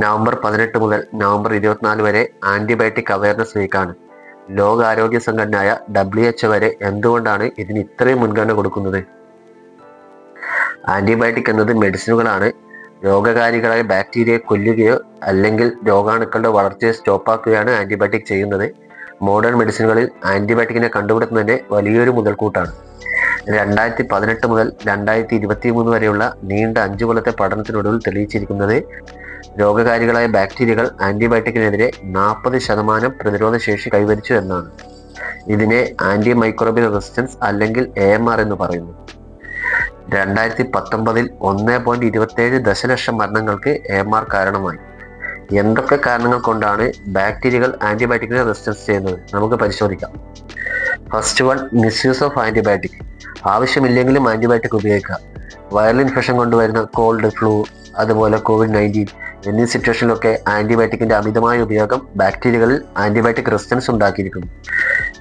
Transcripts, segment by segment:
November പതിനെട്ട് മുതൽ November ഇരുപത്തിനാല് വരെ ആന്റിബയോട്ടിക് അവയർനെസ് വീക്കാണ്. ലോകാരോഗ്യ സംഘടനയായ ഡബ്ല്യു എച്ച് വരെ എന്തുകൊണ്ടാണ് ഇതിന് ഇത്രയും മുൻഗണന കൊടുക്കുന്നത്? ആന്റിബയോട്ടിക് എന്നത് മെഡിസിനുകളാണ്. രോഗകാരികളായ ബാക്ടീരിയയെ കൊല്ലുകയോ അല്ലെങ്കിൽ രോഗാണുക്കളുടെ വളർച്ചയെ സ്റ്റോപ്പാക്കുകയാണ് ആന്റിബയോട്ടിക് ചെയ്യുന്നത്. മോഡേൺ മെഡിസിനുകളിൽ ആന്റിബയോട്ടിക്കിനെ കണ്ടുപിടുത്തുന്നതിന്റെ വലിയൊരു മുതൽക്കൂട്ടാണ്. രണ്ടായിരത്തി പതിനെട്ട് മുതൽ രണ്ടായിരത്തി ഇരുപത്തി മൂന്ന് വരെയുള്ള നീണ്ട അഞ്ചു കൊല്ലത്തെ പഠനത്തിനൊടുവിൽ തെളിയിച്ചിരിക്കുന്നത് രോഗകാരികളായ ബാക്ടീരിയകൾ ആന്റിബയോട്ടിക്കിനെതിരെ നാൽപ്പത് ശതമാനം പ്രതിരോധ ശേഷി കൈവരിച്ചു എന്നാണ്. ഇതിനെ ആന്റി മൈക്രോബിയൽ റെസിസ്റ്റൻസ് അല്ലെങ്കിൽ എ എം ആർ എന്ന് പറയുന്നു. രണ്ടായിരത്തി പത്തൊമ്പതിൽ ഒന്ന് പോയിന്റ് ഇരുപത്തേഴ് ദശലക്ഷം മരണങ്ങൾക്ക് എ എം ആർ കാരണമായി. എന്തൊക്കെ കാരണങ്ങൾ കൊണ്ടാണ് ബാക്ടീരിയകൾ ആന്റിബയോട്ടിക്കിനെ റെസിസ്റ്റൻസ് ചെയ്യുന്നത്? നമുക്ക് പരിശോധിക്കാം. First one misuse of antibiotic. ആവശ്യമില്ലെങ്കിലും antibiotic ഉപയോഗിക്കുക വൈറൽ ഇൻഫെക്ഷൻ കൊണ്ടുവരുന്ന കോൾഡ് ഫ്ലൂ അതുപോലെ കോവിഡ് നയന്റീൻ എന്നീ സിറ്റുവേഷനിലൊക്കെ ആന്റിബയോട്ടിക്കിന്റെ അമിതമായ ഉപയോഗം ബാക്ടീരിയകളിൽ ആന്റിബയോട്ടിക് റെസിസ്റ്റൻസ് ഉണ്ടാക്കിയിരിക്കുന്നു.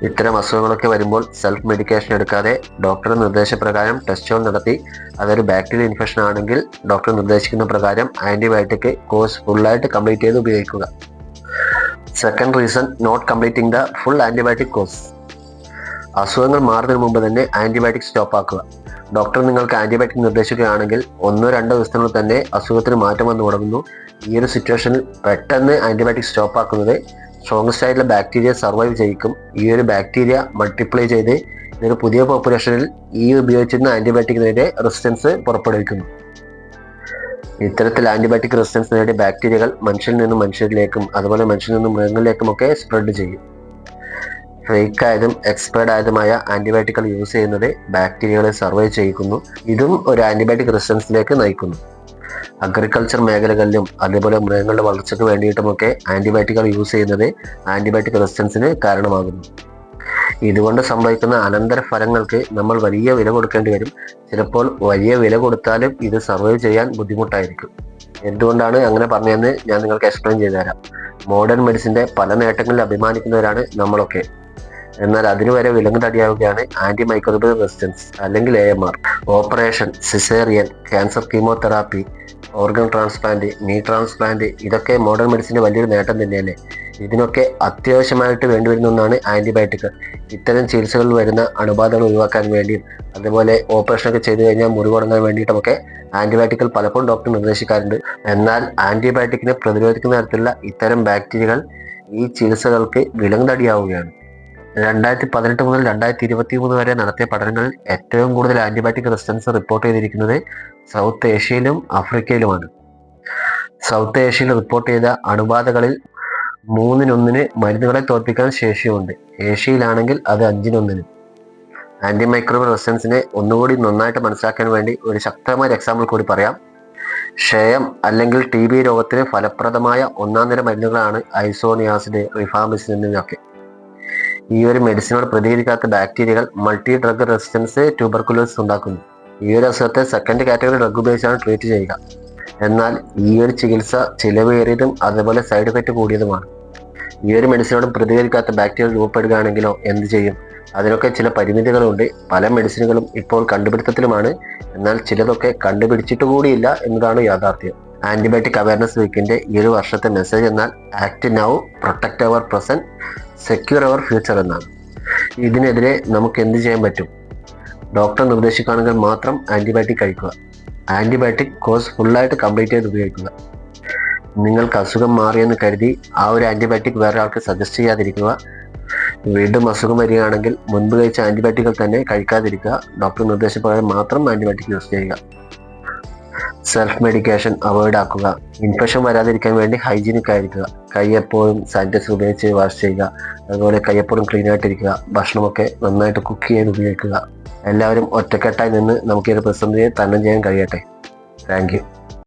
ഇത്തരം അസുഖങ്ങളൊക്കെ വരുമ്പോൾ സെൽഫ് മെഡിക്കേഷൻ എടുക്കാതെ ഡോക്ടറുടെ നിർദ്ദേശപ്രകാരം ടെസ്റ്റുകൾ നടത്തി അതൊരു ബാക്ടീരിയൽ ഇൻഫെക്ഷൻ ആണെങ്കിൽ ഡോക്ടർ നിർദ്ദേശിക്കുന്ന പ്രകാരം ആന്റിബയോട്ടിക് കോഴ്സ് ഫുള്ളായിട്ട് കംപ്ലീറ്റ് ചെയ്ത് ഉപയോഗിക്കുക. Second reason not completing the full antibiotic course അസുഖങ്ങൾ മാറുന്നതിന് മുമ്പ് തന്നെ ആന്റിബയോട്ടിക് സ്റ്റോപ്പ് ആക്കുക. ഡോക്ടർ നിങ്ങൾക്ക് ആന്റിബയോട്ടിക് നിർദ്ദേശിക്കുകയാണെങ്കിൽ ഒന്നോ രണ്ടോ ദിവസത്തിനുള്ളിൽ തന്നെ അസുഖത്തിന് മാറ്റം വന്നു തുടങ്ങുന്നു. ഈ ഒരു സിറ്റുവേഷനിൽ പെട്ടെന്ന് ആന്റിബയോട്ടിക് സ്റ്റോപ്പ് ആക്കുന്നത് സ്ട്രോങ്സ്റ്റ് ആയിട്ടുള്ള ബാക്ടീരിയ സർവൈവ് ചെയ്യിക്കും. ഈ ഒരു ബാക്ടീരിയ മൾട്ടിപ്ലൈ ചെയ്ത് ഇതൊരു പുതിയ പോപ്പുലേഷനിൽ ഈ ഉപയോഗിച്ചിരുന്ന ആന്റിബയോട്ടിക്കിനെതിരെ റെസിസ്റ്റൻസ് പുറപ്പെടുവിക്കുന്നു. ഇത്തരത്തിൽ ആന്റിബയോട്ടിക് റെസിസ്റ്റൻസ് നേടിയ ബാക്ടീരിയകൾ മനുഷ്യരിൽ നിന്നും മനുഷ്യരിലേക്കും അതുപോലെ മനുഷ്യരിൽ നിന്നും മൃഗങ്ങളിലേക്കും ഒക്കെ സ്പ്രെഡ് ചെയ്യും. ഫേക്ക് ആയതും എക്സ്പേർഡ് ആയതുമായ ആന്റിബയോട്ടിക്കുകൾ യൂസ് ചെയ്യുന്നത് ബാക്ടീരിയകളെ സർവൈവ് ചെയ്യിക്കുന്നു. ഇതും ഒരു ആന്റിബയോട്ടിക് റെസിസ്റ്റൻസിലേക്ക് നയിക്കുന്നു. അഗ്രികൾച്ചർ മേഖലകളിലും അതേപോലെ മൃഗങ്ങളുടെ വളർച്ചയ്ക്ക് വേണ്ടിയിട്ടുമൊക്കെ ആന്റിബയോട്ടിക്കുകൾ യൂസ് ചെയ്യുന്നത് ആന്റിബയോട്ടിക് റെസിസ്റ്റൻസിന് കാരണമാകുന്നു. ഇതുകൊണ്ട് സംഭവിക്കുന്ന അനന്തര ഫലങ്ങൾക്ക് നമ്മൾ വലിയ വില കൊടുക്കേണ്ടി വരും. ചിലപ്പോൾ വലിയ വില കൊടുത്താലും ഇത് സർവൈവ് ചെയ്യാൻ ബുദ്ധിമുട്ടായിരിക്കും. എന്തുകൊണ്ടാണ് അങ്ങനെ പറഞ്ഞതെന്ന് ഞാൻ നിങ്ങൾക്ക് എക്സ്പ്ലെയിൻ ചെയ്തു തരാം മോഡേൺ മെഡിസിന്റെ പല നേട്ടങ്ങളിൽ അഭിമാനിക്കുന്നവരാണ് നമ്മളൊക്കെ. എന്നാൽ അതിനുവരെ വരെ വിലങ്ങുതടിയാവുകയാണ് ആന്റി മൈക്രോബിയൽ റെസിസ്റ്റൻസ് അല്ലെങ്കിൽ A M R operation caesarean cancer chemotherapy organ transplant knee transplant ഇതൊക്കെ മോഡേൺ മെഡിസിന്റെ വലിയൊരു നേട്ടം തന്നെയല്ലേ? ഇതിനൊക്കെ അത്യാവശ്യമായിട്ട് വേണ്ടിവരുന്ന ഒന്നാണ് ആന്റിബയോട്ടിക് ഇത്തരം ചികിത്സകളിൽ വരുന്ന അണുബാധകൾ ഒഴിവാക്കാൻ വേണ്ടിയും അതുപോലെ ഓപ്പറേഷൻ ഒക്കെ ചെയ്തു കഴിഞ്ഞാൽ മുറിവുടങ്ങാൻ വേണ്ടിയിട്ടുമൊക്കെ ആന്റിബയോട്ടിക്കൽ പലപ്പോഴും ഡോക്ടർ നിർദ്ദേശിക്കാറുണ്ട്. എന്നാൽ ആന്റിബയോട്ടിക്കിനെ പ്രതിരോധിക്കുന്ന തരത്തിലുള്ള ഇത്തരം ബാക്ടീരിയകൾ ഈ ചികിത്സകൾക്ക് വിലങ്ങുതടിയാവുകയാണ്. രണ്ടായിരത്തി പതിനെട്ട് മുതൽ രണ്ടായിരത്തി ഇരുപത്തി മൂന്ന് വരെ നടത്തിയ പഠനങ്ങളിൽ ഏറ്റവും കൂടുതൽ ആന്റിബയോട്ടിക് റെസിസ്റ്റൻസ് റിപ്പോർട്ട് ചെയ്തിരിക്കുന്നത് സൗത്ത് ഏഷ്യയിലും ആഫ്രിക്കയിലുമാണ്. സൗത്ത് ഏഷ്യയിൽ റിപ്പോർട്ട് ചെയ്ത അണുബാധകളിൽ മൂന്നിനൊന്നിന് മരുന്നുകളെ തോൽപ്പിക്കാൻ ശേഷിയുണ്ട്. ഏഷ്യയിലാണെങ്കിൽ അത് അഞ്ചിനൊന്നിന്. ആന്റി മൈക്രോബൽ റെസിസ്റ്റൻസിനെ ഒന്നുകൂടി നന്നായിട്ട് മനസ്സിലാക്കാൻ വേണ്ടി ഒരു ശക്തമായ എക്സാമ്പിൾ കൂടി പറയാം. ക്ഷയം അല്ലെങ്കിൽ ടി ബി രോഗത്തിന് ഫലപ്രദമായ ഒന്നാം തരം മരുന്നുകളാണ് ഐസോണിയാസിഡ് റിഫാമിസിൻ എന്നിവയൊക്കെ. ഈ ഒരു മെഡിസിനോട് പ്രതികരിക്കാത്ത ബാക്ടീരിയകൾ മൾട്ടി ഡ്രഗ് റെസിസ്റ്റൻസ് ട്യൂബർക്കുലോസിസ് ഉണ്ടാക്കുന്നു. ഈ ഒരു അസുഖത്തെ സെക്കൻഡ് കാറ്റഗറി ഡ്രഗ് ഉപയോഗിച്ചാണ് ട്രീറ്റ് ചെയ്യുക. എന്നാൽ ഈ ഒരു ചികിത്സ ചിലവേറിയതും അതുപോലെ സൈഡ് എഫക്റ്റ് കൂടിയതുമാണ്. ഈ ഒരു മെഡിസിനോട് പ്രതികരിക്കാത്ത ബാക്ടീരിയ രൂപപ്പെടുകയാണെങ്കിലോ എന്ത് ചെയ്യും? അതിനൊക്കെ ചില പരിമിതികളുണ്ട്. പല മെഡിസിനുകളും ഇപ്പോൾ കണ്ടുപിടുത്തത്തിലുമാണ്. എന്നാൽ ചിലതൊക്കെ കണ്ടുപിടിച്ചിട്ട് കൂടിയില്ല എന്നതാണ് യാഥാർത്ഥ്യം. ആന്റിബയോട്ടിക് അവയർനെസ് വീക്കിന്റെ ഈ ഒരു വർഷത്തെ മെസ്സേജ് എന്നാൽ act now protect our present secure our future എന്നാണ്. ഇതിനെതിരെ നമുക്ക് എന്ത് ചെയ്യാൻ പറ്റും? ഡോക്ടർ നിർദ്ദേശിക്കുകയാണെങ്കിൽ മാത്രം ആന്റിബയോട്ടിക് കഴിക്കുക. ആന്റിബയോട്ടിക് കോഴ്സ് ഫുള്ളായിട്ട് കംപ്ലീറ്റ് ചെയ്ത് ഉപയോഗിക്കുക. നിങ്ങൾക്ക് അസുഖം മാറിയെന്ന് കരുതി ആ ഒരു ആന്റിബയോട്ടിക് വേറെ ആൾക്ക് സജസ്റ്റ് ചെയ്യാതിരിക്കുക. വീണ്ടും അസുഖം വരികയാണെങ്കിൽ മുൻപ് കഴിച്ച ആന്റിബയോട്ടിക്കുകൾ തന്നെ കഴിക്കാതിരിക്കുക. ഡോക്ടർ നിർദ്ദേശപ്രകാരം മാത്രം ആന്റിബയോട്ടിക് യൂസ് ചെയ്യുക. സെൽഫ് മെഡിക്കേഷൻ അവോയ്ഡ് ആക്കുക. ഇൻഫെക്ഷൻ വരാതിരിക്കാൻ വേണ്ടി ഹൈജീനിക് ആയിരിക്കുക. കൈ എപ്പോഴും സാനിറ്റൈസർ ഉപയോഗിച്ച് വാഷ് ചെയ്യുക. അതുപോലെ കൈ എപ്പോഴും ക്ലീൻ ആയിട്ടിരിക്കുക. ഭക്ഷണമൊക്കെ നന്നായിട്ട് കുക്ക് ചെയ്യാൻ ഉപയോഗിക്കുക. എല്ലാവരും ഒറ്റക്കെട്ടായി നിന്ന് നമുക്ക് ഈ ഒരു പ്രതിസന്ധിയെ തരണം ചെയ്യാൻ കഴിയട്ടെ. താങ്ക്